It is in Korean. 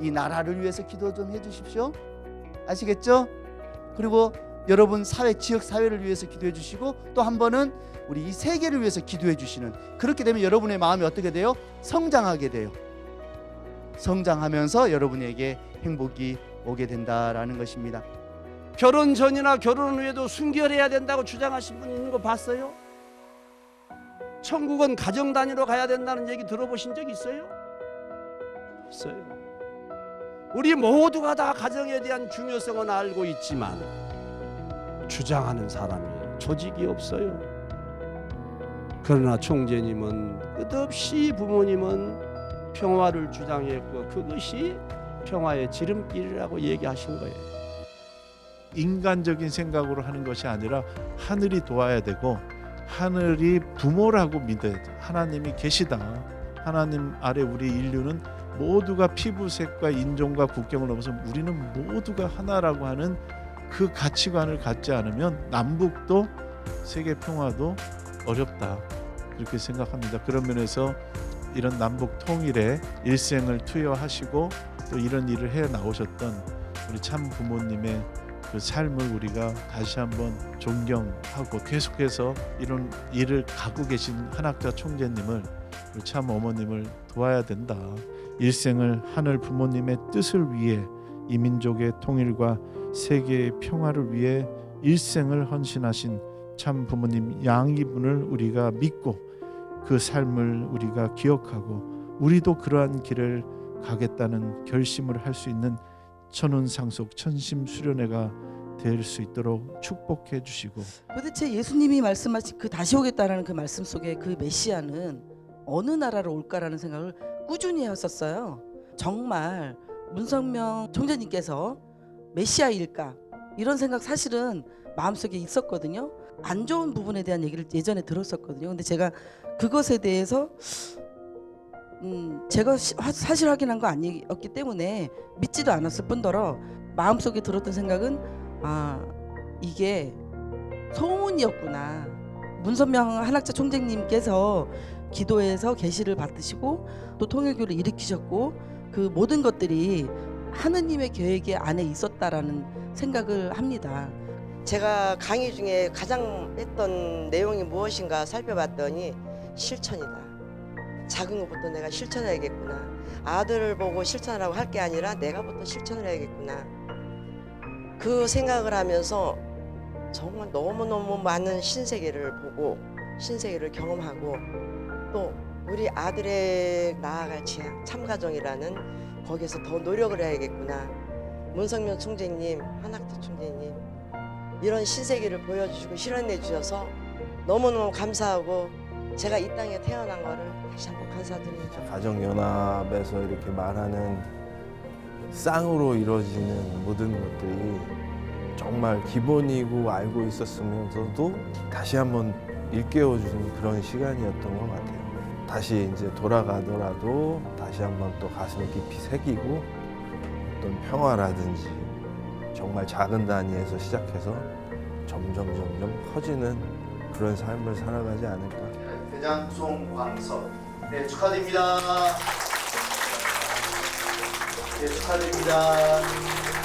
이 나라를 위해서 기도 좀 해주십시오. 아시겠죠? 그리고 여러분 사회 지역 사회를 위해서 기도해 주시고 또 한 번은 우리 이 세계를 위해서 기도해 주시는 그렇게 되면 여러분의 마음이 어떻게 돼요? 성장하게 돼요. 성장하면서 여러분에게 행복이 오게 된다라는 것입니다. 결혼 전이나 결혼 후에도 순결해야 된다고 주장하신 분 있는 거 봤어요? 천국은 가정 단위로 가야 된다는 얘기 들어보신 적 있어요? 없어요. 우리 모두가 다 가정에 대한 중요성은 알고 있지만 주장하는 사람이 조직이 없어요. 그러나 총재님은 끝없이 부모님은 평화를 주장했고 그것이 평화의 지름길이라고 얘기하신 거예요. 인간적인 생각으로 하는 것이 아니라 하늘이 도와야 되고 하늘이 부모라고 믿어야 돼. 하나님이 계시다. 하나님 아래 우리 인류는 모두가 피부색과 인종과 국경을 넘어서 우리는 모두가 하나라고 하는 그 가치관을 갖지 않으면 남북도 세계 평화도 어렵다. 그렇게 생각합니다. 그런 면에서 이런 남북 통일에 일생을 투여하시고 또 이런 일을 해 나오셨던 우리 참 부모님의 그 삶을 우리가 다시 한번 존경하고 계속해서 이런 일을 갖고 계신 한학자 총재님을 우리 참 어머님을 도와야 된다. 일생을 하늘 부모님의 뜻을 위해 이 민족의 통일과 세계의 평화를 위해 일생을 헌신하신 참 부모님 양이분을 우리가 믿고 그 삶을 우리가 기억하고 우리도 그러한 길을 가겠다는 결심을 할 수 있는 천운상속 천심 수련회가 될 수 있도록 축복해 주시고 도대체 예수님이 말씀하신 그 다시 오겠다라는 그 말씀 속에 그 메시아는 어느 나라로 올까라는 생각을 꾸준히 했었어요. 정말 문성명 총재님께서 메시아일까 이런 생각 사실은 마음속에 있었거든요. 안 좋은 부분에 대한 얘기를 예전에 들었었거든요. 근데 제가 그것에 대해서 음, 제가 사실 확인한 거 아니었기 때문에 믿지도 않았을 뿐더러 마음속에 들었던 생각은 아 이게 소문이었구나. 문선명 한학자 총재님께서 기도에서 계시를 받으시고 또 통일교를 일으키셨고 그 모든 것들이 하느님의 계획에 안에 있었다라는 생각을 합니다. 제가 강의 중에 가장 했던 내용이 무엇인가 살펴봤더니 실천이다. 작은 것부터 내가 실천해야겠구나. 아들을 보고 실천하라고 할 게 아니라 내가부터 실천을 해야겠구나. 그 생각을 하면서 정말 너무너무 많은 신세계를 보고 신세계를 경험하고 또 우리 아들의 나아갈 지향 참가정이라는 거기서 더 노력을 해야겠구나. 문성명 총재님, 한학자 총재님 이런 신세계를 보여주시고 실현해 주셔서 너무너무 감사하고 제가 이 땅에 태어난 거를 다시 한번 감사드립니다. 가정연합에서 이렇게 말하는 쌍으로 이루어지는 모든 것들이 정말 기본이고 알고 있었으면서도 다시 한번 일깨워주는 그런 시간이었던 것 같아요. 다시 이제 돌아가더라도 다시 한번 또 가슴 깊이 새기고 어떤 평화라든지 정말 작은 단위에서 시작해서 점점 점점 커지는 그런 삶을 살아가지 않을까. 대장 송광석 네 축하드립니다. 네 축하드립니다.